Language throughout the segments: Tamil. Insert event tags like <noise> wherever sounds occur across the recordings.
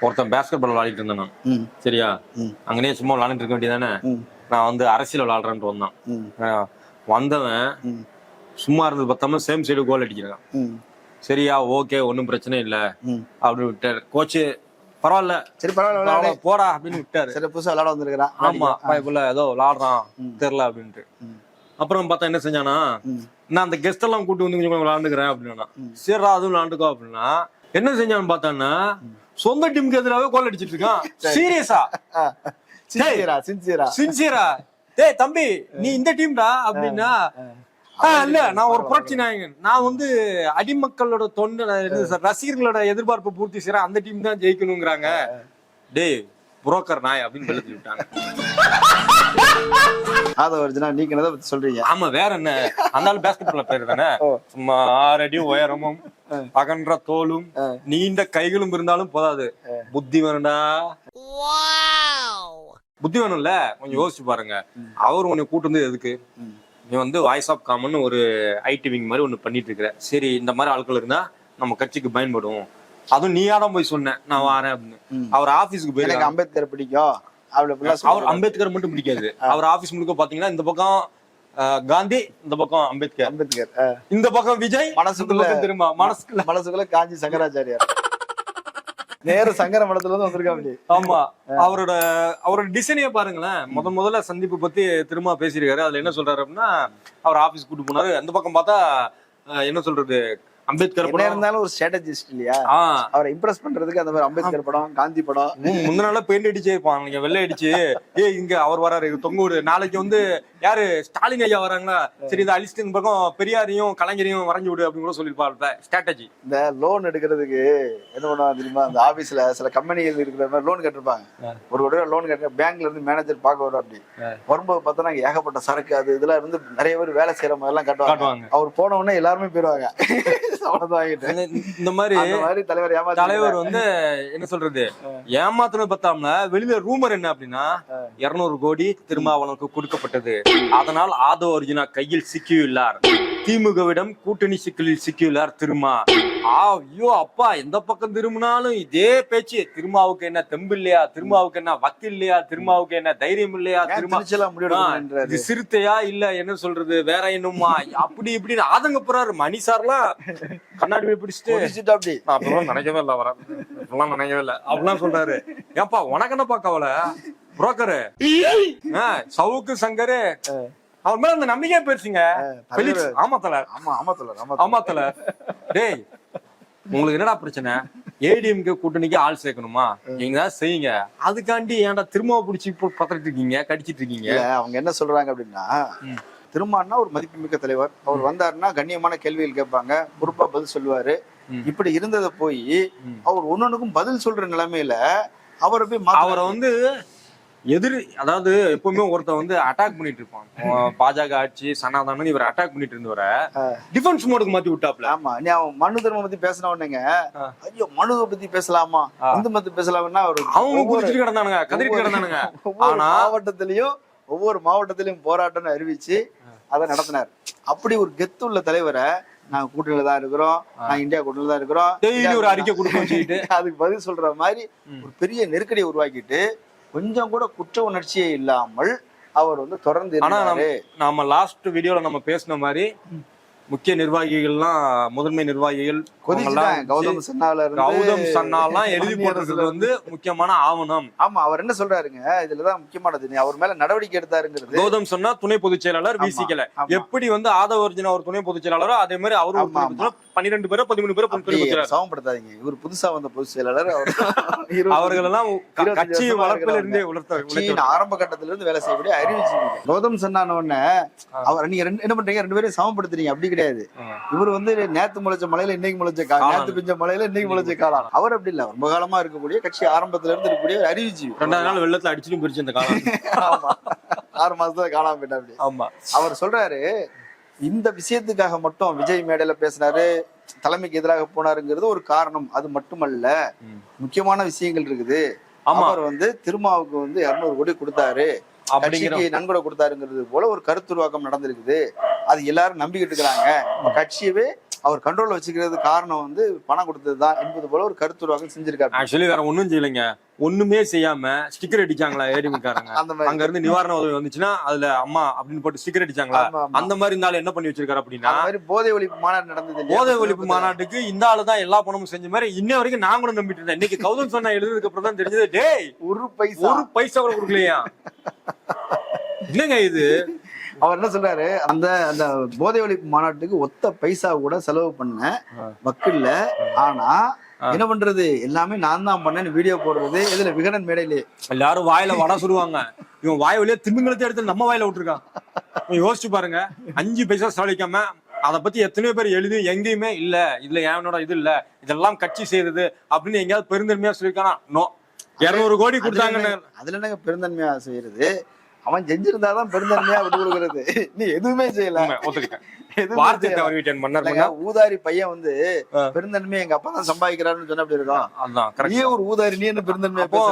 ஒருத்தன் பேஸ்கெட் பால் விளையாடிட்டு இருந்தேன் நான். சரியா. அங்கனே சும்மா விளையாண்டுட்டு இருக்க வேண்டியதானே நான் வந்து அரசியல் விளையாடுறேன்ட்டு வந்தான். வந்தவன் சும்மா இருந்தது பார்த்தாம சேம் சைடு கோல் அடிக்கிறான். சரியா? ஓகே ஒன்றும் பிரச்சனை இல்லை. ம். அப்படி விட்டாரு. கோச்சு பரவாயில்ல. சரி பரவாயில்ல போடா அப்படின்னு விட்டாரு. சரி புதுசா விளையாட வந்திருக்கிறான். ஆமா பயப்புல ஏதோ விளாடுறான். தெரியல அப்படின்ட்டு. அப்புறம் பார்த்தா என்ன செஞ்சானா நான் அந்த கெஸ்ட் எல்லாம் கூட்டு வந்து கொஞ்சம் விளாண்டுக்கிறேன் அப்படின்னா. சரிடா அதுவும் விளாண்டுக்கோ அப்படின்னா என்ன செஞ்சான்னு பார்த்தான்னா சொந்த டீமுக்கு எதிராகவே கோல் அடிச்சிட்டு இருக்கான். <laughs> சீரியஸா? சின்சியரா சின்சியரா. சின்சியரா. டேய் தம்பி நீ இந்த டீம்டா அப்படின்னா? "ஆ, இல்ல நான் ஒரு புரட்சி நாயகன். நான் வந்து அடிமக்களோட தொண்டு ரசிகர்களோட எதிர்பார்ப்பை பூர்த்தி செய்யறேன் அந்த டீம் தான் ஜெயிக்கணுங்கிறாங்க. டேய் புரோக்கர் நாய் அப்படின்னு சொல்லி விட்டாங்க. <laughs> ஆத ஒரிஜினா நீங்க சொல்றீங்க? ஆமா வேற என்ன? அந்த பேஸ்கெட் பால் பேர் தானே. சும்மா ஆறடி உயரமும். அகன்ற தோலும் நீண்ட கைகளும் இருந்தாலும் போதாது. புத்தி வேணும்டா. புத்தி வேணும்ல? கொஞ்சம் யோசிச்சு பாருங்க. அவர் உன்னை கூட்டு வந்து எதுக்கு. நீ வந்து வாய்ஸ் ஆஃப் காமன் ஒரு ஐடி விங் மாதிரி ஒண்ணு பண்ணிட்டு இருக்கிற சரி இந்த மாதிரி ஆட்கள் இருந்தா நம்ம கட்சிக்கு பயன்படும் அதுவும் நீயா தான் போய் சொன்ன நான் வரேன் அப்படின்னு. அவர் ஆபீஸ்க்கு போய் எனக்கு அம்பேத்கர் பிடிக்கும். அவர். அம்பேத்கர் மட்டும் பிடிக்காது. அவர் ஆபீஸ் முழுக்க பாத்தீங்கன்னா இந்த பக்கம் காந்தி இந்த பக்கம் அம்பேத்கர். அம்பேத்கர். இந்த பக்கம் விஜய் மனசுக்குள்ள- திரும்ப மனசுக்குள்ள. மனசுக்குள்ள காஞ்சி சங்கராச்சாரியார். நேர சங்கர மடத்துல இருந்து வந்திருக்கா அப்படி. ஆமா. அவரோட அவரோட டிசைனே பாருங்களேன். முத முதல்ல சந்திப்பு பத்தி திரும்ப பேசியிருக்காரு. அதுல என்ன சொல்றாரு அப்படின்னா அவர் ஆபீஸ் கூட்டு போனாரு. அந்த பக்கம் பார்த்தா என்ன சொல்றது அம்பேத்கர் படம். இருந்தாலும் ஒரு ஸ்ட்ராட்டஜிஸ்ட் இல்லையா? அவரை இம்ப்ரெஸ் பண்றதுக்கு அந்த மாதிரி அம்பேத்கர் படம் காந்தி படம். முந்தின நாள பெயிண்ட் அடிச்சே இருப்பான் நீங்க வெள்ளை அடிச்சு ஏய் இங்க அவர் வராரு தொங்க விடு நாளைக்கு வந்து யாரு? ஸ்டாலின் ஐயா வராங்களா? சரி இதை அழிச்சிட்டு பக்கம் பெரியாரையும் கலைஞரையும் வரைஞ்சு விடு அப்படின்னு கூட சொல்லியிருப்பாரு ஸ்ட்ராட்டஜி இந்த லோன் எடுக்கிறதுக்கு என்ன பண்ணுவாங்க தெரியுமா? அந்த ஆபீஸ்ல சில கம்பெனிகள் இருக்கிற மாதிரி லோன் கட்டிருப்பாங்க. ஒரு தடவை லோன் கட்ட பேங்க்ல இருந்து மேனேஜர் பார்க்க வரும் அப்படி. வரும்போது பார்த்தோன்னா அங்க ஏகப்பட்ட சரக்கு அது இதெல்லாம் இருந்து நிறைய பேர் வேலை செய்யற மாதிரி எல்லாம் காட்டுவாங்க. அவர் போன உடனே எல்லாருமே போயிருவாங்க. <laughs> இந்த- மாதிரி தலைவர் ஏமாத்தி தலைவர் வந்து என்ன சொல்றது? ஏமாத்துனது பத்தாமல வெளியில ரூமர் என்ன அப்படின்னா இருநூறு கோடி திருமாவளவனுக்கு கொடுக்கப்பட்டது. அதனால் ஆதோ அர்ஜுனா கையில் சிக்கியுள்ளார். திமுகவிடம் கூட்டணி சிக்கலில் சிக்கியுள்ளார் திருமா. ஐயோ அப்பா எந்த பக்கம் திரும்பினாலும் இதே பேச்சு. திருமாவுக்கு என்ன தெம்பு இல்லையா? திருமாவுக்கு என்ன வக்கு இல்லையா? திருமாவுக்கு என்ன தைரியம் இல்லையா? திருமா. இது சிறுத்தையா இல்ல என்ன சொல்றது? வேற என்னமா அப்படி இப்படின்னு ஆதங்க போறாரு மணி சார்லாம் கண்ணாடி போய் பிடிச்சிட்டு. அப்படி. நான் அப்படிலாம் நினைக்கவே இல்லை வர அப்படிலாம் நினைக்கவே இல்லை. அப்படிலாம் சொல்றாரு. ஏப்பா உனக்கு என்னப்பா கவலை? புரோக்கரு. சவுக்கு சங்கரு. அவர் மேல அந்த நம்பிக்கையே போயிருச்சுங்க. ஆமா தல ஆமா ஆமா ஆமா ஆமா தல டேய் உங்களுக்கு என்னடா பிரச்சனை ஏடிஎம்கே கூட்டணிக்கு ஆள் சேர்க்கணுமா நீங்க தான் செய்யுங்க அதுக்காண்டி ஏன்டா திரும்ப பிடிச்சி இப்போ பத்திட்டு இருக்கீங்க கடிச்சிட்டு இருக்கீங்க அவங்க என்ன சொல்றாங்க அப்படின்னா. திருமான்னா ஒரு மதிப்புமிக்க தலைவர் அவர் வந்தாருன்னா கண்ணியமான கேள்விகள் கேட்பாங்க பொறுப்பா பதில் சொல்லுவாரு. இப்படி இருந்ததை போய். அவர் ஒன்னொன்னுக்கும் பதில் சொல்ற நிலைமையில அவரை போய். அவரை வந்து எதிர் அதாவது எப்பவுமே ஒருத்தன் வந்து அட்டாக் பண்ணிட்டு இருப்பான். பாஜக ஆட்சி சனாதனம் இவர் அட்டாக் பண்ணிட்டு இருந்தவரை டிஃபென்ஸ் மோடுக்கு மாத்தி விட்டாப்ல. ஆமா. நீ அவன் மனு தர்மம் பத்தி பேசின உடனேங்க ஆ. ஐயோ மனுவை பத்தி பேசலாமா. இந்து மதத்தை பேசலாம்னா அவர் அவங்க ஒவ்வொரு குடிச்சிட்டு கிடந்தானுங்க கதறிட்டு கிடந்தானுங்க. <laughs> ஆனா- மாவட்டத்திலயும் ஒவ்வொரு மாவட்டத்திலயும் போராட்டம்னு அறிவிச்சு அதை நடத்தினார். அப்படி ஒரு கெத்துள்ள தலைவரை நாங்க கூட்டணியில தான் இருக்கிறோம். நாங்க இந்தியா கூட்டணியில தான் இருக்கிறோம். ஒரு அறிக்கை கொடுக்க <laughs> அதுக்கு பதில் சொல்ற மாதிரி. ஒரு பெரிய நெருக்கடியை உருவாக்கிட்டு கொஞ்சம் கூட குற்ற உணர்ச்சியே இல்லாமல் அவர் வந்து தொடர்ந்து ஆனா நாம லாஸ்ட் வீடியோல நம்ம பேசின மாதிரி முக்கிய நிர்வாகிகள்லாம் முதன்மை நிர்வாகிகள் கௌதம் சன்னால இருந்து கௌதம் சன்னாலாம் எழுதி மத்திய போட்டது அரசுல வந்து முக்கியமான ஆவணம். ஆமா அவர் என்ன சொல்றாருங்க? இதுலதான் முக்கியமானது. அவர் மேல நடவடிக்கை எடுத்தாருங்கிறது. கௌதம் சொன்னா துணை பொதுச் செயலாளர் விசிக்கல. எப்படி வந்து ஆதவ அர்ஜுனா ஒரு துணை பொதுச் செயலாளரோ அதே மாதிரி செயலாளர். பன்னிரெண்டு பேரோ பதிமூணு பேரோ சமப்படுத்தாதீங்க. இவர் புதுசா வந்த பொதுச் செயலாளர் அவர் அவர்கள் எல்லாம் கட்சி வளர்ப்பில். இருந்தே உலர்த்த. ஆரம்ப கட்டத்துல இருந்து வேலை செய்யக்கூடிய அறிவிச்சு கௌதம் சன்னான உடனே அவர் நீங்க ரெண்டு என்ன பண்றீங்க? ரெண்டு பேரும் சமப்படுத்துறீங்க. அப்படி கிடையாது. இவர் வந்து நேத்து முளைச்ச மலையில இன்னைக்கு முளைச்ச கா காளான். நேத்து பிஞ்ச மலையில இன்னைக்கு முளைச்ச காலம் அவர் அப்படி இல்ல. ரொம்ப காலமா இருக்கக்கூடிய கட்சி ஆரம்பத்துல இருந்து இருக்கக்கூடிய அறிவிச்சு ரெண்டாவது நாள் வெள்ளத்துல அடிச்சுட்டு போயிருச்சு இந்த காலம் <laughs> ஆமா. ஆறு மாசத்துல காணாம போயிட்டா ஆமா. அவர் சொல்றாரு இந்த விஷயத்துக்காக மட்டும் விஜய் மேடையில பேசினாரு தலைமைக்கு எதிராக போனாருங்கிறது ஒரு காரணம். அது மட்டுமல்ல. முக்கியமான விஷயங்கள் இருக்குது. அவர் வந்து திருமாவுக்கு வந்து இருநூறு கோடி கொடுத்தாரு. கட்சிக்கு நன்கொடை கொடுத்தாருங்கிறது போல ஒரு கருத்துருவாக்கம் நடந்திருக்குது. அது எல்லாரும் நம்பிக்கிட்டு இருக்கிறாங்க. கட்சியவே அவர் கண்ட்ரோல்ல வச்சுக்கிறது காரணம் வந்து பணம் கொடுத்ததுதான் என்பது போல ஒரு கருத்துருவாக்கம் செஞ்சிருக்காரு. ஆக்சுவலி வேற ஒண்ணும் செய்யலைங்க. ஒண்ணுமே செய்யாம ஸ்டிக்கர் அடிச்சாங்களா ஏடிஎம்காரங்க அந்த மாதிரி. அங்க இருந்து நிவாரண உதவி வந்துச்சுன்னா அதுல அம்மா அப்படின்னு போட்டு ஸ்டிக்கர் அடிச்சாங்களா. அந்த மாதிரி இருந்தாலும் என்ன பண்ணி வச்சிருக்காரு அப்படின்னா போதை ஒழிப்பு மாநாடு நடந்தது? போதை ஒழிப்பு மாநாட்டுக்கு இந்த ஆளு தான் எல்லா பணமும் செஞ்ச மாதிரி இன்ன வரைக்கும் நான் கூட நம்பிட்டு இருந்தேன். இன்னைக்கு கௌதம் சொன்ன எழுதுனதுக்கு அப்புறம் தான் தெரிஞ்சது டேய் ஒரு பைசா. ஒரு பைசா கூட கொடுக்கலையா? <laughs> என்னங்க இது? அவர் என்ன சொல்றாரு? அந்த அந்த போதை ஒழிப்பு மாநாட்டுக்கு ஒத்த பைசா கூட செலவு பண்ண வக்கில்ல. ஆனா என்ன பண்றது? எல்லாமே நான் தான் பண்ணேன்னு வீடியோ போடுறது இதுல விகடன் மேடையிலே. எல்லாரும் வாயில வடை சுடுவாங்க. இவன் வாய் வழியா திமிங்கலத்தை எடுத்து நம்ம வாயில விட்டுருக்கான். யோசிச்சு பாருங்க. அஞ்சு பைசா செலவழிக்காம அதை பத்தி எத்தனையோ பேர் எழுதி எங்கேயுமே இல்ல. இதுல என்னோட இது இல்ல. இதெல்லாம் கட்சி செய்யறது அப்படின்னு எங்கேயாவது பெருந்தன்மையா சொல்லியிருக்கானா? நோ. இருநூறு கோடி கொடுத்தாங்கன்னு. அதுல என்னங்க பெருந்தன்மையா செய்யறது? அவன் செஞ்சிருந்தாதான் பெருந்தன்மையா விட்டு கொடுக்கறது நீ எதுவுமே செய்யல ஒத்துக்கிட்டேன். ஊதாரி பையன் வந்து ஆ. பெருந்தன்மை எங்க அப்பா தான் சம்பாதிக்கிறாருன்னு சொன்ன அப்படி இருக்கும். நீயே ஒரு ஊதாரி நீ என்ன பெருந்தன்மையா அப்போ?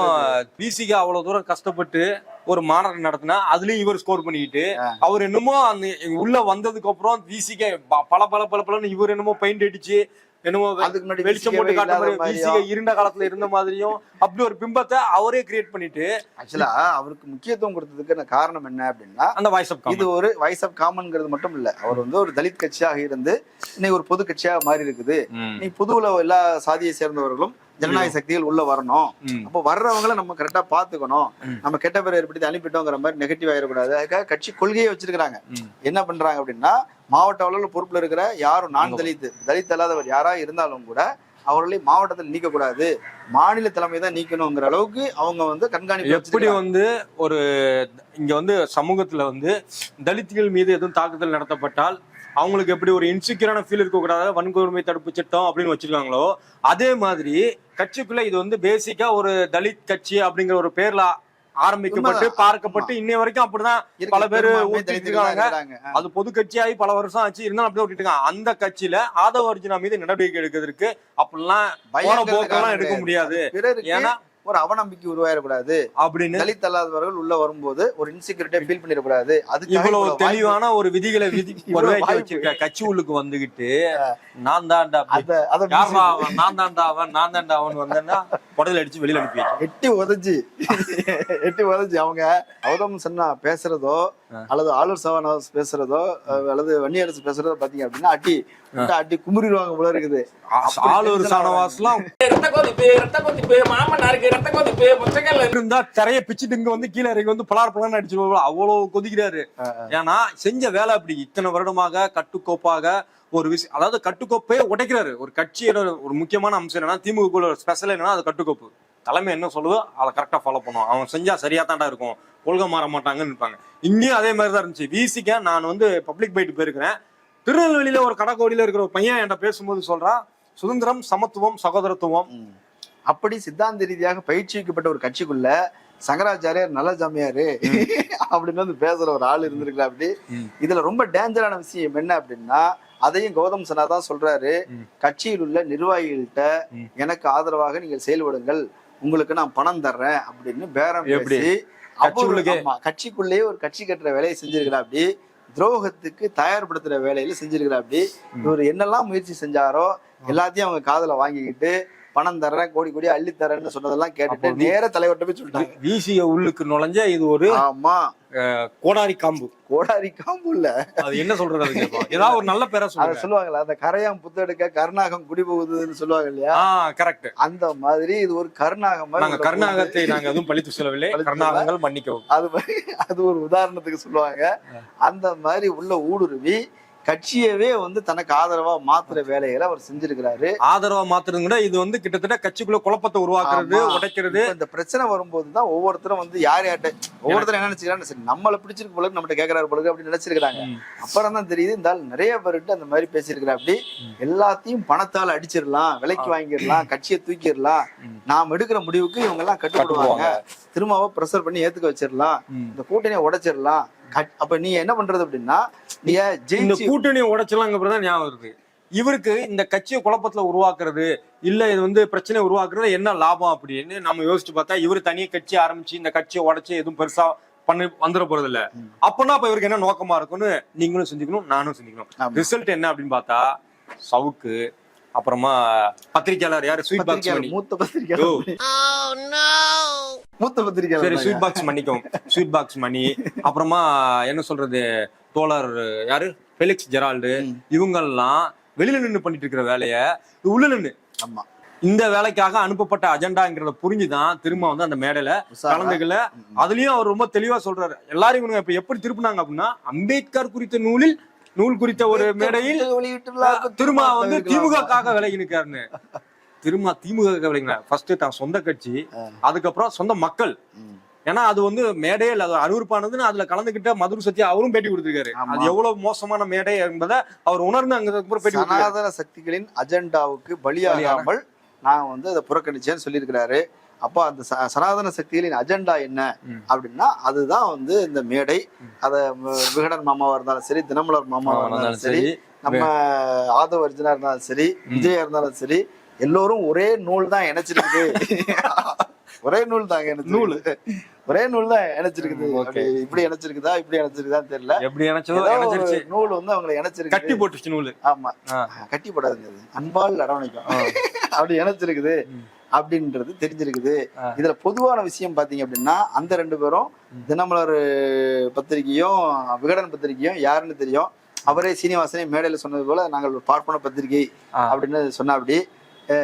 பிசிக்கு அவ்வளவு தூரம் கஷ்டப்பட்டு ஒரு மாநாடு நடத்தினா அதுலயும் இவர் ஸ்கோர் பண்ணிக்கிட்டு அவர் என்னமோ அந்த உள்ள வந்ததுக்கு அப்புறம் பிசிக்க பல பல பல பலன்னு இவர் என்னமோ பெயிண்ட் அடிச்சு என்னமோ அதுக்கு முன்னாடி வெளிச்சம் போட்டு காட்டுற மாதிரி இருண்ட காலத்துல இருந்த மாதிரியும் அப்படி ஒரு பிம்பத்தை அவரே கிரியேட் பண்ணிட்டு ஆக்சுவலா அவருக்கு முக்கியத்துவம் கொடுத்ததுக்கு காரணம் என்ன அப்படின்னா அந்த வாய்ஸ் ஆஃப் இது ஒரு வாய்ஸ் ஆஃப் காமன்ங்கிறது மட்டும் இல்ல. அவர் வந்து ஒரு தலித் கட்சியாக இருந்து இன்னைக்கு ஒரு பொது கட்சியாக மாறி இருக்குது. நீ புதுவுல எல்லா சாதியை சேர்ந்தவர்களும் ஜனநாயக சக்திகள் உள்ள வரணும். அப்போ வர்றவங்கள நம்ம கரெக்டா பாத்துக்கணும். நம்ம கெட்ட பேர் ஏற்படுத்தி அனுப்பிட்டோங்கிற மாதிரி நெகட்டிவ் ஆயிடக்கூடாது. அதுக்காக கட்சி கொள்கையை வச்சிருக்காங்க ம். என்ன பண்றாங்க அப்படின்னா மாவட்ட அளவில் பொறுப்புல இருக்கிற யாரும் நான் தலித் தலித் அல்லாதவர் யாரா இருந்தாலும் கூட அவர்களை மாவட்டத்தில் நீக்கக்கூடாது. மாநில தலைமை தான் நீக்கணுங்கிற அளவுக்கு அவங்க வந்து கண்காணிப்பு எப்படி. வந்து ஒரு இங்க வந்து சமூகத்துல வந்து தலித்துகள் மீது எதுவும் தாக்குதல் நடத்தப்பட்டால் அவங்களுக்கு எப்படி ஒரு இன்செக்யூரான ஃபீல் இருக்கக்கூடாது வன்கொடுமை தடுப்பு சட்டம் அப்படின்னு வச்சிருக்காங்களோ அதே மாதிரி கட்சிக்குள்ள இது வந்து பேசிக்கா ஒரு தலித் கட்சி அப்படிங்கிற ஒரு பேர்ல ஆரம்பிக்கப்பட்டு. பார்க்கப்பட்டு இன்னை வரைக்கும் அப்படிதான் பல பேரு ஊத்திட்டு. அது பொது கட்சியாகி பல வருஷம் ஆச்சு இருந்தாலும் அப்படியே விட்டுட்டு இருக்காங்க அந்த கட்சியில ஆதவ அர்ஜுனா மீது நடவடிக்கை எடுக்கிறதுக்கு அப்படிலாம் பயங்கிறது போக்கெல்லாம் எடுக்க. முடியாது ஏன்னா ஒரு அவநம்பிக்கை உருவாயிடக்கூடாது. அப்படின்னு தலித் அல்லாதவர்கள் உள்ள வரும்போது ஒரு இன்செக்யூரிட்டியா ஃபீல் பண்ணிடக்கூடாது. அதுக்கு இவ்வளவு தெளிவான ஒரு விதிகளை <laughs> விதி. வச்சிருக்க கட்சி உள்ளுக்கு வந்துகிட்டு நான் தான்டா. அத அத நான் தான்டா அவன்? நான் தான்டா அவன் வந்தேன்னா புடல அடிச்சு வெளியில அனுப்பி. எட்டி உதச்சு <laughs> எட்டி உதச்சு அவங்க கௌதம் சன்னா பேசுறதோ அல்லது ஆளுர் சவானாஸ் பேசுறதோ அல்லது வன்னியரசு பேசுறதோ பாத்தீங்க அப்படின்னா அடி. விட்டா அடி குமுறிடுவாங்க போல இருக்குது. ஆளூர் சானவாஸ்லாம் ரத்த கொதிப்பு ரத்த கொதிப்பு மாமன்னாருக்கு ரத்த கொதிப்பு புத்தகங்கள். இருந்தா திரைய பிச்சுட்டு இங்க வந்து கீழே இறங்கி வந்து பலார் பலான்னு அடிச்சு அவ்வளவு கொதிக்கிறாரு. ஏன்னா செஞ்ச வேலை அப்படி. இத்தனை வருடமாக கட்டுக்கோப்பாக ஒரு விஷயம் அதாவது கட்டுக்கோப்பையே உடைக்கிறாரு. ஒரு கட்சியோட ஒரு முக்கியமான அம்சம் என்னன்னா திமுக ஸ்பெஷல் என்னன்னா அது கட்டுக்கோப்பு. தலைமை என்ன சொல்லுதோ அதை கரெக்டா ஃபாலோ பண்ணுவோம் அவன் செஞ்சா சரியா தான்டா இருக்கும். கொள்கை மாற மாட்டாங்கன்னு இருப்பாங்க. இங்கேயும் அதே மாதிரி தான் இருந்துச்சு. வீசிக்க நான் வந்து பப்ளிக் போயிட்டு போயிருக்கிறேன். திருநெல்வேலியில ஒரு கடைக்கோடியில இருக்கிற ஒரு பையன் என்கிட்ட பேசும்போது சொல்றான் சுதந்திரம் சமத்துவம் சகோதரத்துவம். அப்படி சித்தாந்த ரீதியாக பயிற்சிக்கப்பட்ட ஒரு கட்சிக்குள்ள சங்கராச்சாரியார் நல்ல ஜாமியாரு அப்படின்னு வந்து பேசுற ஒரு ஆள் இருந்திருக்கா அப்படி. இதுல ரொம்ப டேஞ்சரான விஷயம் என்ன அப்படின்னா அதையும் கௌதம் சனா தான் சொல்றாரு. கட்சியில் உள்ள நிர்வாகிகள்கிட்ட. எனக்கு ஆதரவாக நீங்கள் செயல்படுங்கள் உங்களுக்கு நான் பணம் தர்றேன் அப்படின்னு பேரம் எப்படி? பேசி கட்சிக்குள்ளேயே ஒரு கட்சி கட்டுற வேலையை செஞ்சிருக்கிறா அப்படி துரோகத்துக்கு தயார்படுத்துற வேலையில செஞ்சிருக்கிறா அப்படி. இவர் என்னெல்லாம் முயற்சி செஞ்சாரோ எல்லாத்தையும் அவங்க காதுல வாங்கிக்கிட்டு பணம் தர்றேன் கோடி கோடி அள்ளி தரேன்னு சொன்னதெல்லாம் கேட்டுட்டு நேர தலைவர்கிட்ட போய் சொல்லிட்டாங்க. வீசிய உள்ளுக்கு நுழைஞ்ச இது ஒரு ஆமா. கோடாரி காம்பு. கோடாரி காம்பு இல்ல. அது என்ன சொல்றது? ஏதாவது ஒரு நல்ல பேரை அத சொல்லுங்க சொல்லுவாங்கல்ல அந்த கரையாம் புத்தெடுக்க கருநாகம் குடி போகுதுன்னு சொல்லுவாங்க இல்லையா? கரெக்ட் அந்த மாதிரி இது ஒரு கருநாகம் மாதிரி நாங்க உள்ள கருநாகத்தை நாங்க எதுவும் பழித்து சொல்லவில்லை. பழித்து கருநாகங்கள் மன்னிக்கவும். அது மாதிரி அது ஒரு உதாரணத்துக்கு சொல்லுவாங்க. அந்த மாதிரி உள்ள ஊடுருவி கட்சியவே வந்து தனக்கு ஆதரவா மாத்துற வேலைகளை அவர் செஞ்சிருக்கிறாரு. ஆதரவா மாத்துறது கூட இது வந்து கிட்டத்தட்ட கட்சிக்குள்ள குழப்பத்தை உருவாக்குறது. உடைக்கிறது. இந்த பிரச்சனை வரும்போது தான் ஒவ்வொருத்தரும் வந்து யார் யார்ட்ட ஒவ்வொருத்தரும் என்ன நினைச்சுக்கிறாங்க சரி நம்மள பிடிச்சிருக்கு போல நம்மகிட்ட கேட்கறாரு போல அப்படின்னு நினைச்சிருக்காங்க ம். அப்புறம் தான் தெரியுது இந்த நிறைய பேர்கிட்ட அந்த மாதிரி பேசியிருக்கிறா அப்படி எல்லாத்தையும் பணத்தால அடிச்சிடலாம் விலைக்கு வாங்கிடலாம் கட்சியை தூக்கிடலாம். நாம் எடுக்கிற முடிவுக்கு இவங்க எல்லாம் கட்டுப்படுவாங்க. திரும்பவும் ப்ரெஷர் பண்ணி ஏத்துக்க வச்சிடலாம். இந்த கூட்டணியை உடைச்சிடலாம். அப்ப நீ என்ன பண்றது அப்படின்னா இந்த கூட்டணியை உடைச்சலாங்க தான் ஞாபகம் வருது. இவருக்கு இந்த கட்சியை குழப்பத்துல உருவாக்குறது இல்ல இது வந்து பிரச்சனை உருவாக்குறது என்ன லாபம் அப்படின்னு நம்ம யோசிச்சு பார்த்தா இவர் தனியா கட்சி ஆரம்பிச்சு இந்த கட்சியை உடைச்சு எதுவும் பெருசா பண்ணி வந்துட போறது இல்ல. அப்பனா அப்ப இவருக்கு என்ன நோக்கமா இருக்கும்னு நீங்களும் சிந்திக்கணும் நானும் சிந்திக்கணும். ரிசல்ட் என்ன அப்படின்னு பார்த்தா சவுக்கு அப்புறமா பத்திரிக்கையாளர் யாரு? ஸ்வீட் பாக்ஸ் மூத்த பத்திரிக்கையாளர் மூத்த சரி பத்திரிக்கையாளர் ஸ்வீட் பாக்ஸ் மணிக்கும் ஸ்வீட் பாக்ஸ் மணி. அப்புறமா என்ன சொல்றது? தோழர் யாரு? Felix Gerald. இவங்கெல்லாம் வெளியில நின்னு பண்ணிட்டு இருக்கிற வேலைய உள்ள நின்னு. ஆமா. இந்த வேலைக்காக அனுப்பப்பட்ட அஜெண்டாங்கிறத புரிஞ்சுதான் திரும்ப வந்து அந்த மேடையில. கலந்துக்கல. அதுலயும் அவர் ரொம்ப தெளிவா சொல்றாரு. எல்லாரும் இவங்க இப்ப எப்படி திருப்பினாங்க அப்படின்னா அம்பேத்கர் குறித்த நூலில் நூல் குறித்த ஒரு மேடையில் திரும்ப வந்து திமுகக்காக விலகி நிற்காருன்னு திரும்ப திமுக விலகின ஃபர்ஸ்ட் தான் சொந்த கட்சி. அதுக்கப்புறம் சொந்த மக்கள். ஏன்னா அது வந்து மேடையே இல்ல. அது அருவருப்பானதுன்னு அதுல கலந்துகிட்ட மதுரை சத்யா அவரும் பேட்டி கொடுத்திருக்காரு. அது எவ்வளவு மோசமான மேடை என்பதை அவர் உணர்ந்து அங்க பேட்டி. சனாதன சக்திகளின் அஜெண்டாவுக்கு பலியாகாமல் நான் வந்து அதை புறக்கணிச்சேன்னு சொல்லியிருக்கிறாரு. அப்போ அந்த சனாதன சக்திகளின் அஜெண்டா என்ன. அப்படின்னா அதுதான் வந்து இந்த மேடை. அத விகடன் மாமாவா இருந்தாலும் சரி தினமலர் மாமாவா இருந்தாலும் சரி நம்ம ஆதவ அர்ஜுனா இருந்தாலும் சரி விஜயா இருந்தாலும் சரி எல்லோரும் ஒரே நூல் தான் இணைச்சிருக்குது <laughs> ஒரே நூல் தாங்க நூல். ஒரே நூல் தான் இணைச்சிருக்குது. இப்படி இணைச்சிருக்குதா இப்படி இணைச்சிருக்குதான்னு தெரியல. எப்படி நினைச்சிருச்சு நூல் வந்து அவங்களை இணைச்சிருக்கு கட்டி போட்டுச்சு நூலு. ஆமா. கட்டி போடாதுங்க அது. அன்பால் அரவணைக்கும். அப்படி இணைச்சிருக்குது. அப்படின்றது தெரிஞ்சிருக்குது. இதுல பொதுவான விஷயம் பாத்தீங்க அப்படின்னா அந்த ரெண்டு பேரும் தினமலர் பத்திரிகையும் விகடன் பத்திரிகையும் யாருன்னு தெரியும். அவரே சீனிவாசனே மேடையில சொன்னது போல நாங்கள் பார்ப்பன பத்திரிகை. அப்படின்னு சொன்னா அப்படி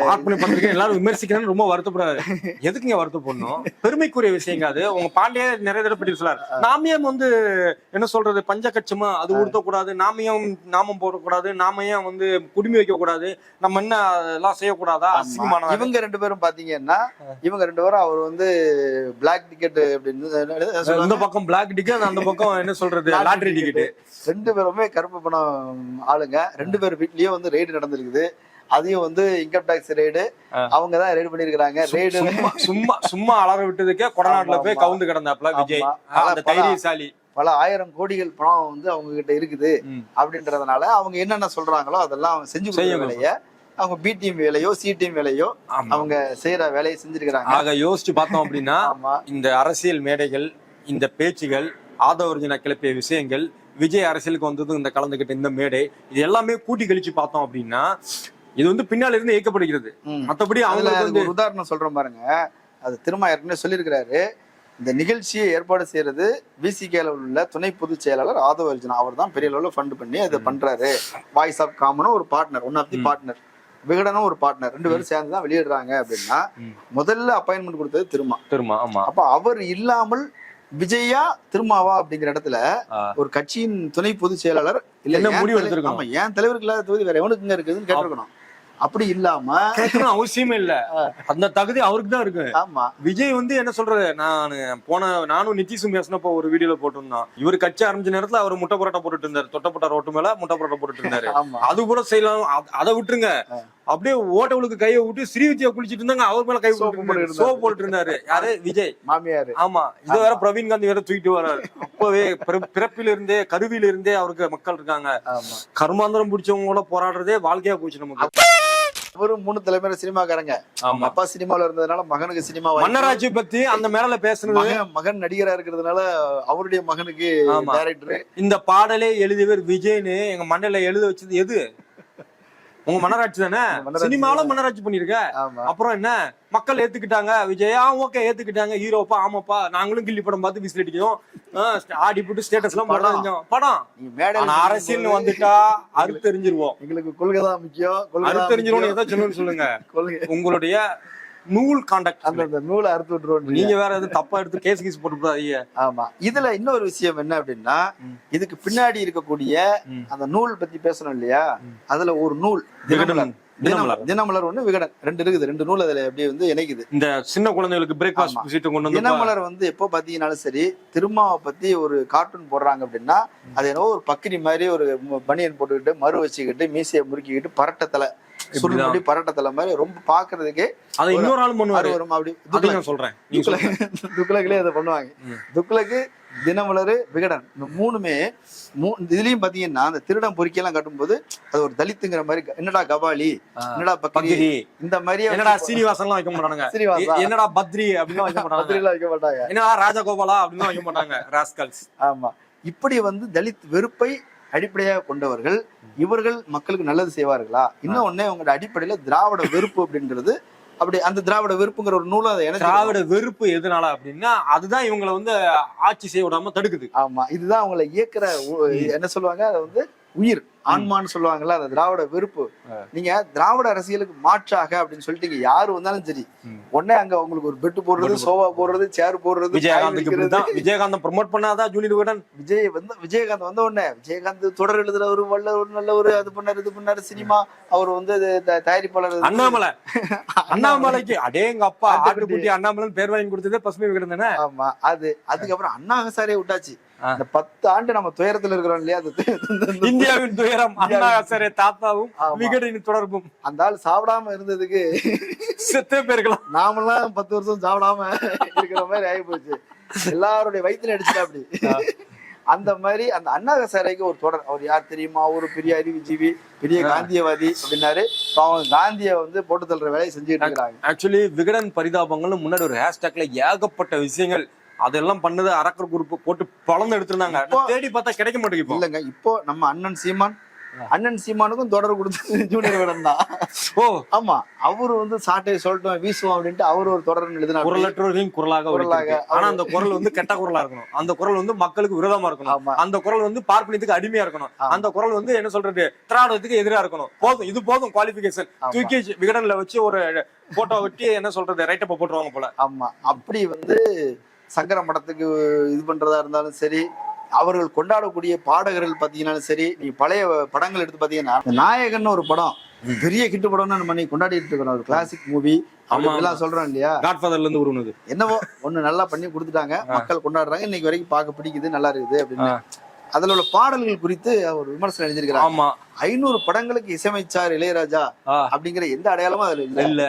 பார்ப்பனை பத்திரிக்கை எல்லாரும் விமர்சிக்கணும்னு ரொம்ப வருத்தப்படாது <laughs> எதுக்குங்க வருத்தப்படணும்? பெருமைக்குரிய விஷயங்க அது. உங்க பாண்டியே நிறைய தடவை பற்றி சொல்லார். நாமியம் வந்து என்ன சொல்றது பஞ்சகட்சமா அது உடுத்தக்கூடாது நாமியம் நாமம் போடக்கூடாது நாம ஏன் வந்து குடுமி வைக்க கூடாது நம்ம என்ன அதெல்லாம் செய்யக்கூடாதா? அசிங்கமான இவங்க ரெண்டு பேரும் பாத்தீங்கன்னா இவங்க ரெண்டு பேரும் அவர் வந்து பிளாக் டிக்கெட் அப்படின்னு? இந்த பக்கம் பிளாக் டிக்கெட் அந்த பக்கம் என்ன சொல்றது லாட்டரி டிக்கெட் ரெண்டு பேருமே கருப்பு பணம் ஆளுங்க. ரெண்டு பேர் வீட்லயும் வந்து ரெய்டு நடந்திருக்குது. அதையும் வந்து இன்கம் டாக்ஸ் ரெய்டு. அவங்க தான் ரெய்டு பண்ணிருக்காங்க ரெய்டு சும்மா சும்மா அலற விட்டதுக்கே கொடநாட்டுல போய். கவுந்து கிடந்தாப்ல விஜய். அந்த தைரியசாலி பல ஆயிரம் கோடிகள் பணம் வந்து அவங்க கிட்ட இருக்குது. அப்படின்றதுனால அவங்க என்னென்ன சொல்றாங்களோ அதெல்லாம் அவங்க செஞ்சு. வேலைய அவங்க பி டீம் வேலையோ சி டீம் வேலையோ. அவங்க செய்யற வேலையை செஞ்சிருக்கிறாங்க ஆக யோசிச்சு பார்த்தோம் அப்படின்னா இந்த அரசியல் மேடைகள் இந்த பேச்சுகள் ஆதவர்ஜனா கிளப்பிய விஷயங்கள் விஜய் அரசியலுக்கு வந்ததும் இந்த கலந்துகிட்ட இந்த மேடை இது எல்லாமே கூட்டி கழிச்சு பார்த்தோம் அப்படின்னா இது வந்து பின்னால இருந்து இயக்கப்படுகிறது. ம். மத்தபடி அதுல அவங்களுக்கு அதுக்கு வந்து ஒரு உதாரணம் சொல்றேன் பாருங்க. அது திரும்ப ஏற்கனவே சொல்லியிருக்கிறாரு. இந்த நிகழ்ச்சியை ஏற்பாடு செய்யறது விசிகேல உள்ள துணை பொதுச் செயலாளர் ஆதவ அர்ஜுனா. அவர் தான் பெரிய அளவுல ஃபண்ட் பண்ணி அதை பண்றாரு. வாய்ஸ் ஆஃப் காமனும் ஒரு partner one of the partner விகடனும் ஒரு பார்ட்னர் ரெண்டு பேரும் சேர்ந்து தான் வெளியிடுறாங்க அப்படின்னா. முதல்ல அப்பாயின்மெண்ட் கொடுத்தது திருமா. திரும்ப ஆமா. அப்ப அவர் இல்லாமல் விஜயா திருமாவா அப்படிங்கிற இடத்துல. ஒரு கட்சியின் துணை பொதுச் செயலாளர் இல்ல முடிவு எடுத்திருக்கணும்? ஆமா என் தலைவருக்கு இல்லாத தொகுதி வேற எவனுக்குங்க இருக்குதுன்னு கேட்டிருக்கணும். அப்படி இல்லாம அவசியமே இல்ல. அந்த தகுதி அவருக்கு தான் இருக்கு. ஆமா. விஜய் வந்து என்ன சொல்றது நான் போன நானும் நிதிஷும் பேசினப்போ ஒரு வீடியோல போட்டிருந்தோம் இவர் கட்சி ஆரம்பிச்ச நேரத்துல அவர் முட்டை பரோட்டா போட்டுட்டு இருந்தாரு. தொட்டப்பட்ட ரோட்டு மேல முட்டை பரோட்டா போட்டுட்டு இருந்தாரு. அது கூட செய்யலாம். அதை விட்டுருங்க. அப்படியே ஓட்டவளுக்கு கையை விட்டு ஸ்ரீ வித்யா குளிச்சிட்டு இருந்தாங்க. அவர் மேல கை இருந்தாரு. சோப் போட்டு இருந்தாரு. யாரு? விஜய். மாமியாரு. ஆமா. இத வேற பிரவீன் காந்தி வேற தூக்கிட்டு வர்றாரு. அப்பவே பிற- பிறப்பில இருந்தே கருவில இருந்தே அவருக்கு மக்கள் இருக்காங்க. கர்மாந்திரம் பிடிச்சவங்க கூட போராடுறதே வாழ்க்கையா போச்சு நமக்கு. அவரும் மூணு தலைமுறை சினிமாக்காரங்க. ஆமா. அப்பா சினிமால இருந்ததுனால மகனுக்கு சினிமா மன்னராட்சி பத்தி அந்த மேல பேசுனது மகன் நடிகரா இருக்கிறதுனால அவருடைய மகனுக்கு. டைரக்டர் இந்த பாடலே எழுதியவர் விஜய்னு எங்க மண்டையில எழுத வச்சது எது? உங்க மன்னராட்சி தானே? சினிமாவில மன்னராட்சி பண்ணிருக்க அப்புறம் என்ன? மக்கள் ஏத்துக்கிட்டாங்க. விஜய் ஓகே ஏத்துக்கிட்டாங்க. ஹீரோப்பா ஆமாப்பா. நாங்களும் கில்லி படம் பார்த்து விசில் அடிக்கிறோம் ஆடி போட்டு ஸ்டேட்டஸ் எல்லாம் போட படம். செஞ்சோம். படம். அரசியல்னு வந்துட்டா அறுத்தெறிஞ்சிருவோம். எங்களுக்கு கொள்கை தான் முக்கியம். முக்கியம். ஏதோ சொல்லணும்னு சொல்லுங்க. உங்களுடைய நூல் கான்டாக்ட் அந்த அந்த நூலை அறுத்து விட்டுருவோம் நீங்க வேற எதுவும் தப்பா எடுத்து கேஸ் கீஸ் போட்டு போடாதீங்க ஆமா. இதுல இன்னொரு விஷயம் என்ன அப்படின்னா இதுக்கு பின்னாடி இருக்கக்கூடிய. அந்த நூல் பத்தி பேசணும் இல்லையா? அதுல ஒரு நூல் தினமலர். தினமலர். தினமலர் ஒண்ணு விகடன் ரெண்டு இருக்குது. ரெண்டு நூல் அதுல அப்படியே வந்து இணைக்குது. இந்த சின்ன குழந்தைகளுக்கு பிரேக்ஃபாஸ்ட். சீட்டை கொண்டு வந்து தினமலர் வந்து எப்போ பாத்தீங்கன்னாலும் சரி திருமாவை பத்தி ஒரு கார்ட்டூன் போடுறாங்க அப்படின்னா அது என்னவோ ஒரு பக்கிரி மாதிரி ஒரு பனியன் போட்டுக்கிட்டு மறு வச்சுக்கிட்டு மீசையை முறுக்கிக்கிட்டு பரட்டத்தலை. சுருளி பரட்டத்தலை மாதிரி ரொம்ப பாக்குறதுக்கே அதை இன்னொரு ஆளும் பண்ணுவாரு. வரும் அப்படி அதையும் நான் சொல்றேன். துக்ளக்லயே அதை பண்ணுவாங்க. துக்ளக்கு தினமலர் விகடன். இந்த மூணுமே மூ இதுலயும் பாத்தீங்கன்னா அந்த திருடம் பொறுக்கியெல்லாம் கட்டும்போது அது ஒரு தலித்துங்கிற மாதிரி என்னடா கபாலி? என்னடா பக்கிரி இந்த மாதிரியே என்னடா சீனிவாசன் எல்லாம் வைக்க. எ- என்னடா பத்ரி அப்படின்னு வைக்க மாட்டாங்க பத்திரிலாம் வைக்க மாட்டாங்க. என்னடா ராஜகோபாலா அப்படின்னு வைக்க மாட்டாங்க <laughs> ராஸ்கல்ஸ். ஆமா. இப்படி வந்து தலித் வெறுப்பை அடிப்படையாக கொண்டவர்கள் இவர்கள் மக்களுக்கு நல்லது செய்வார்களா? இன்னும் ஒண்ணே உங்களோட அடிப்படையில திராவிட வெறுப்பு அப்படின்றது அப்படி அந்த திராவிட வெறுப்புங்கிற ஒரு நூலும் அதை திராவிட வெறுப்பு எதனால அப்படின்னா அதுதான் இவங்களை வந்து ஆட்சி செய்ய விடாம தடுக்குது. ஆமா இதுதான் அவங்களை இயக்குற என்ன சொல்லுவாங்க? அது வந்து உயிர் ஆன்மான்னு சொல்லுவாங்கல்ல அந்த திராவிட வெறுப்பு. நீங்க திராவிட அரசியலுக்கு மாற்றாக அப்படின்னு சொல்லிட்டு யாரு வந்தாலும் சரி. உடனே அங்க உங்களுக்கு ஒரு பெட்டு போடுறது சோஃபா போடுறது. சேர் போடுறது விஜயகாந்தம் ப்ரொமோட் பண்ணாதான் ஜூனியர் விகடன். விஜய் வந்து விஜயகாந்த் வந்த உடனே விஜயகாந்த் தொடர் எழுதுறவர் வல்லவர் நல்லவர் அது பண்ணாரு இது பண்ணாரு சினிமா அவர் வந்து தயாரிப்பாளர். அண்ணாமலை. <laughs> அண்ணாமலைக்கு அடே எங்க அப்பா ஆட்டுக்குட்டி. அண்ணாமலை பேர் வாங்கி கொடுத்ததே பசுமை விகடன் தானே? ஆமா அது அதுக்கப்புறம் அண்ணா ஹசாரே விட்டாச்சு. இந்த பத்து ஆண்டு நம்ம துயரத்துல இருக்கிறோம் இல்லையா? அது <laughs> இந்தியாவின் துயரம் அண்ணா தாத்தாவும். விகடனின் தொடர்பும். அந்த ஆள் சாப்பிடாம இருந்ததுக்கு செத்தே பேருக்கலாம் நாமெல்லாம் பத்து வருஷம் சாப்பிடாம இருக்கிற மாதிரி ஆகி போச்சு எல்லாருடைய வயித்துல அடிச்சுட்டா அப்படி அந்த மாதிரி அந்த அண்ணா ஹசாரேக்கு ஒரு தொடர். அவர் யார் தெரியுமா? ஒரு பெரிய அறிவுஜீவி பெரிய காந்தியவாதி அப்படின்னாரு. அவங்க காந்திய வந்து போட்டு தள்ளுற வேலையை செஞ்சுட்டு இருக்கிறாங்க. ஆக்சுவலி விகடன் பரிதாபங்கள்னு முன்னாடி ஒரு ஹேஷ்டேக்ல ஏகப்பட்ட விஷயங்கள் அதெல்லாம் பண்ணது அரக்கர் குரூப் போட்டு பழந்து எடுத்திருந்தாங்க. தேடி பார்த்தா கிடைக்க மாட்டேங்குது இல்லங்க இப்போ நம்ம அண்ணன் சீமான் அண்ணன் சீமானுக்கும் தொடர் கொடுத்தது <laughs> ஜூனியர் விடன் தான். ஓ. ஆமா அவரு வந்து சாட்டையை சொல்லட்டும் வீசுவோம் அப்படின்ட்டு அவர் ஒரு தொடர் எழுதினார். குரலற்றவர்களின் குரலாக குரலாக. ஆனா அந்த குரல் வந்து கெட்ட குரலா இருக்கணும். அந்த குரல் வந்து மக்களுக்கு விரோதமா இருக்கணும். அந்த குரல் வந்து பார்ப்பனியத்துக்கு அடிமையா இருக்கணும். அந்த குரல் வந்து என்ன சொல்றது? திராவிடத்துக்கு எதிரா இருக்கணும். போதும் இது போதும் குவாலிபிகேஷன். தூக்கி விகடன்ல வச்சு ஒரு போட்டோ வெட்டி என்ன சொல்றது ரைட்டப்ப போட்டுருவாங்க போல. ஆமா. அப்படி வந்து சங்கர மடத்துக்கு இது பண்றதா இருந்தாலும் சரி அவர்கள் கொண்டாடக்கூடிய பாடகர்கள் பாத்தீங்கன்னாலும் சரி நீ பழைய படங்கள் எடுத்து பாத்தீங்கன்னா இந்த நாயகன் ஒரு படம் பெரிய கிட்டு படம்னு நம்ம நீ கொண்டாடிட்டு இருக்கிறோம். ஒரு கிளாசிக் மூவி. எல்லாம் சொல்றோம் இல்லையா? காட்ஃபாதர்ல இருந்து உருவனது. என்னவோ ஒண்ணு நல்லா பண்ணி கொடுத்துட்டாங்க. மக்கள் கொண்டாடுறாங்க. இன்னைக்கு வரைக்கும் பார்க்க பிடிக்குது நல்லா இருக்குது அப்படின்னு. அதுல உள்ள பாடல்கள் குறித்து அவர் விமர்சனம் எழுதியிருக்கிறார். ஆமா. ஐநூறு படங்களுக்கு இசையமைச்சார் இளையராஜா. அப்படிங்கிற எந்த அடையாளமும் அதுல இல்ல. இல்ல.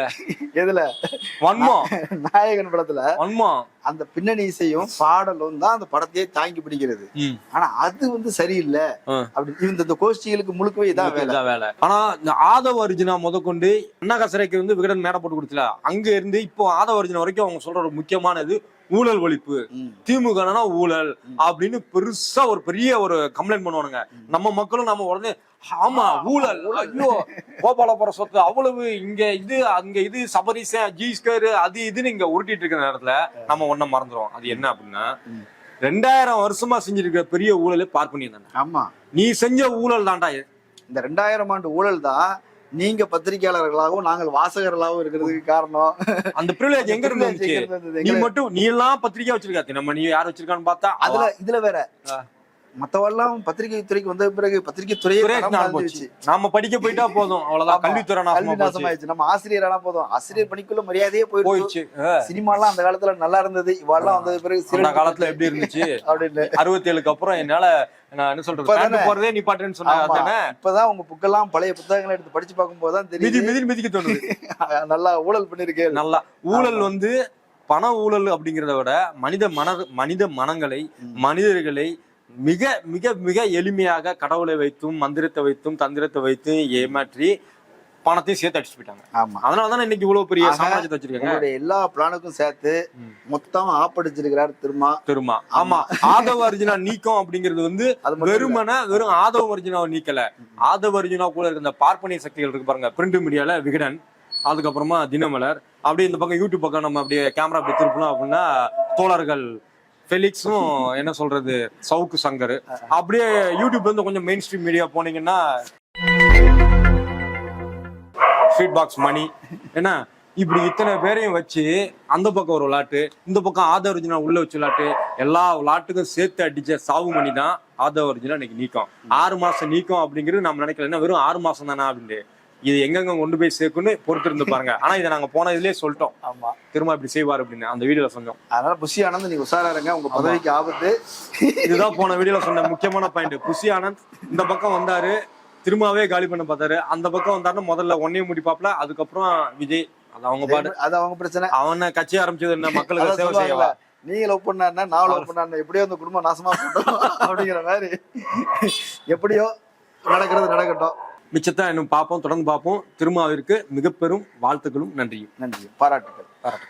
எதுல? வன்மம் நாயகன் படத்துல வன்மம் அந்த பின்னணி இசையும் பாடலும் தான் அந்த படத்தையே தாங்கி பிடிக்கிறது. ஆனா அது வந்து சரியில்லை. அப்படி இந்த கோஷ்டிகளுக்கு முழுக்கவே இதான் வேலை. வேலை. ஆனா இந்த ஆதவ அர்ஜுனா முதற்கொண்டு அண்ணா கசரைக்கு வந்து விகடன் மேடை போட்டு கொடுத்துல அங்க இருந்து இப்போ ஆதவ அர்ஜுனா வரைக்கும் அவங்க சொல்ற ஒரு முக்கியமானது ஊழல் ஒழிப்பு. திமுகனா ஊழல் அப்படின்னு பெருசா ஒரு பெரிய ஒரு கம்ப்ளைண்ட் பண்ணுவானுங்க. நம்ம மக்களும் நம்ம உடனே ஆமா ஊழல். ஐயோ கோபாலபுரம் சொத்து அவ்வளவு இங்க இது அங்க இது சபரிசன் ஜி ஸ்கொயர் அது இதுன்னு இங்க உருட்டிட்டு இருக்கிற நேரத்துல நம்ம ஒன்ன மறந்துடும் அது என்ன அப்படின்னா. ரெண்டாயிரம் வருஷமா செஞ்சிருக்கிற பெரிய ஊழலை பார்ப்பனியம் தானே. ஆமா. நீ செஞ்ச ஊழல் தான்டா. இந்த ரெண்டாயிரம் ஆண்டு ஊழல் தான் நீங்க பத்திரிகையாளர்களாகவும் நாங்கள் வாசகர்களாகவும் இருக்கிறதுக்கு காரணம் அந்த ப்ரிவிலேஜ் எங்க இருந்து? நீ மட்டும் நீ எல்லாம் பத்திரிக்கை வச்சிருக்காது நம்ம நீ யார் வச்சிருக்கான்னு பார்த்தா அதுல இதுல வேற. மத்தவெல்லாம் பத்திரிகை துறைக்கு வந்த பிறகு பத்திரிகை துறையே நாம படிக்க போயிட்டா <laughs> போதும். அவ்வளவுதான். கல்வித்துறை நாசமாயிடுச்சு நம்ம ஆசிரியர் ஆனா போதும். ஆசிரியர் பணிக்குள்ள மரியாதையே போயிடுச்சு. போயிடுச்சு. சினிமாலாம் அந்த காலத்துல நல்லா இருந்தது. இவெல்லாம் வந்தது பிறகு சிறப்பு காலத்துல எப்படி இருந்துச்சு? <laughs> அப்படின்னு. அறுபத்தி ஏழுக்கு அப்புறம் என்னால நான் என்ன சொல்றது? போறதே நீ பாட்டுன்னு சொன்னாங்க இப்பதான் உங்க புக்கெல்லாம் பழைய புத்தகங்களை எடுத்து படிச்சு பார்க்கும்போது தான் மிதி தெரியுது. மிதி மிதிக்க தோணுது. <laughs> நல்லா ஊழல் பண்ணிருக்கேன். நல்லா. ஊழல் வந்து பண ஊழல் அப்படிங்கிறத விட மனித மன மனித மனங்களை. மனிதர்களை மிக மிக மிக எளிமையாக கடவுளை வைத்தும் மந்திரத்தை வைத்தும் தந்திரத்தை வைத்து ஏமாற்றி பணத்தையும் சேர்த்து அடிச்சு போயிட்டாங்க. ஆமா. அதனால தானே இன்னைக்கு இவ்வளவு பெரிய சாம்ராஜ்யத்தை வச்சிருக்காங்க? எல்லா பிளானுக்கும் சேர்த்து. மொத்தம் ஆப்படிச்சிருக்கிறார் திருமா. பெருமா ஆமா. ஆதவ அர்ஜுனா நீக்கம் அப்படிங்கிறது வந்து. வெறுமன வெறும் ஆதவ அர்ஜுனாவை நீக்கல. ஆதவ அர்ஜுனா கூட இருக்க இந்த பார்ப்பனிய சக்திகள் இருக்கு பாருங்க. பிரிண்ட் மீடியால விகடன் அதுக்கப்புறமா தினமலர். அப்படியே இந்த பக்கம் யூடியூப் பக்கம் நம்ம அப்படியே கேமரா அப்படி திருப்பணும் அப்படின்னா தோழர்கள் ஃபெலிக்ஸும் <laughs> என்ன சொல்றது சவுக்கு சங்கர் அப்படியே யூடியூப்ல இருந்து கொஞ்சம் மெயின் ஸ்ட்ரீம் மீடியா போனீங்கன்னா ஃபீட் பாக்ஸ் மணி என்ன இப்படி இத்தனை பேரையும் வச்சு அந்த பக்கம் ஒரு விளாட்டு இந்த பக்கம் ஆதவ அர்ஜுனா உள்ள வச்சு விளாட்டு எல்லா விளாட்டுக்கும் சேர்த்து அடிச்ச சாவு மணி தான் ஆதவ அர்ஜுனா இன்னைக்கு நீக்கம். ஆறு மாசம் நீக்கம் அப்படிங்கிறது நம்ம நினைக்கல என்ன வெறும் ஆறு மாசம் தானா அப்படின்ட்டு. இது எங்கெங்க கொண்டு போய் சேர்க்குன்னு பொறுத்து இருந்து பாருங்க. <laughs> ஆனா இதை நாங்க போன இதுலயே சொல்லிட்டோம். ஆமா. திரும்ப இப்படி செய்வார் அப்படின்னு அந்த வீடியோல சொன்னோம். அதனால புஷி ஆனந்த் நீங்க உஷாரா இருங்க உங்க பதவிக்கு ஆபத்து. இதுதான் போன வீடியோல சொன்ன முக்கியமான பாயிண்ட் குஷி ஆனந்த் இந்த பக்கம் வந்தாரு திரும்பவே காலி பண்ண பார்த்தாரு. அந்த பக்கம் வந்தாருன்னா முதல்ல ஒன்னையும் முடிப்பாப்ல அதுக்கப்புறம் விஜய். அது அவங்க பாடு அது அவங்க பிரச்சனை. அவனை கட்சி ஆரம்பிச்சது என்ன? மக்களுக்கு சேவை செய்யவா? நீங்க லவ் பண்ணா நான் லவ் பண்ணா எப்படியோ அந்த குடும்பம் நாசமா போட்டோம் அப்படிங்கிற மாதிரி. எப்படியோ நடக்கிறது நடக்கட்டும். மிச்சத்தை இன்னும் பார்ப்போம் தொடர்ந்து பார்ப்போம். திருமாவிற்கு மிக பெரும் வாழ்த்துக்களும் நன்றியும். நன்றி பாராட்டுகள் பாராட்டு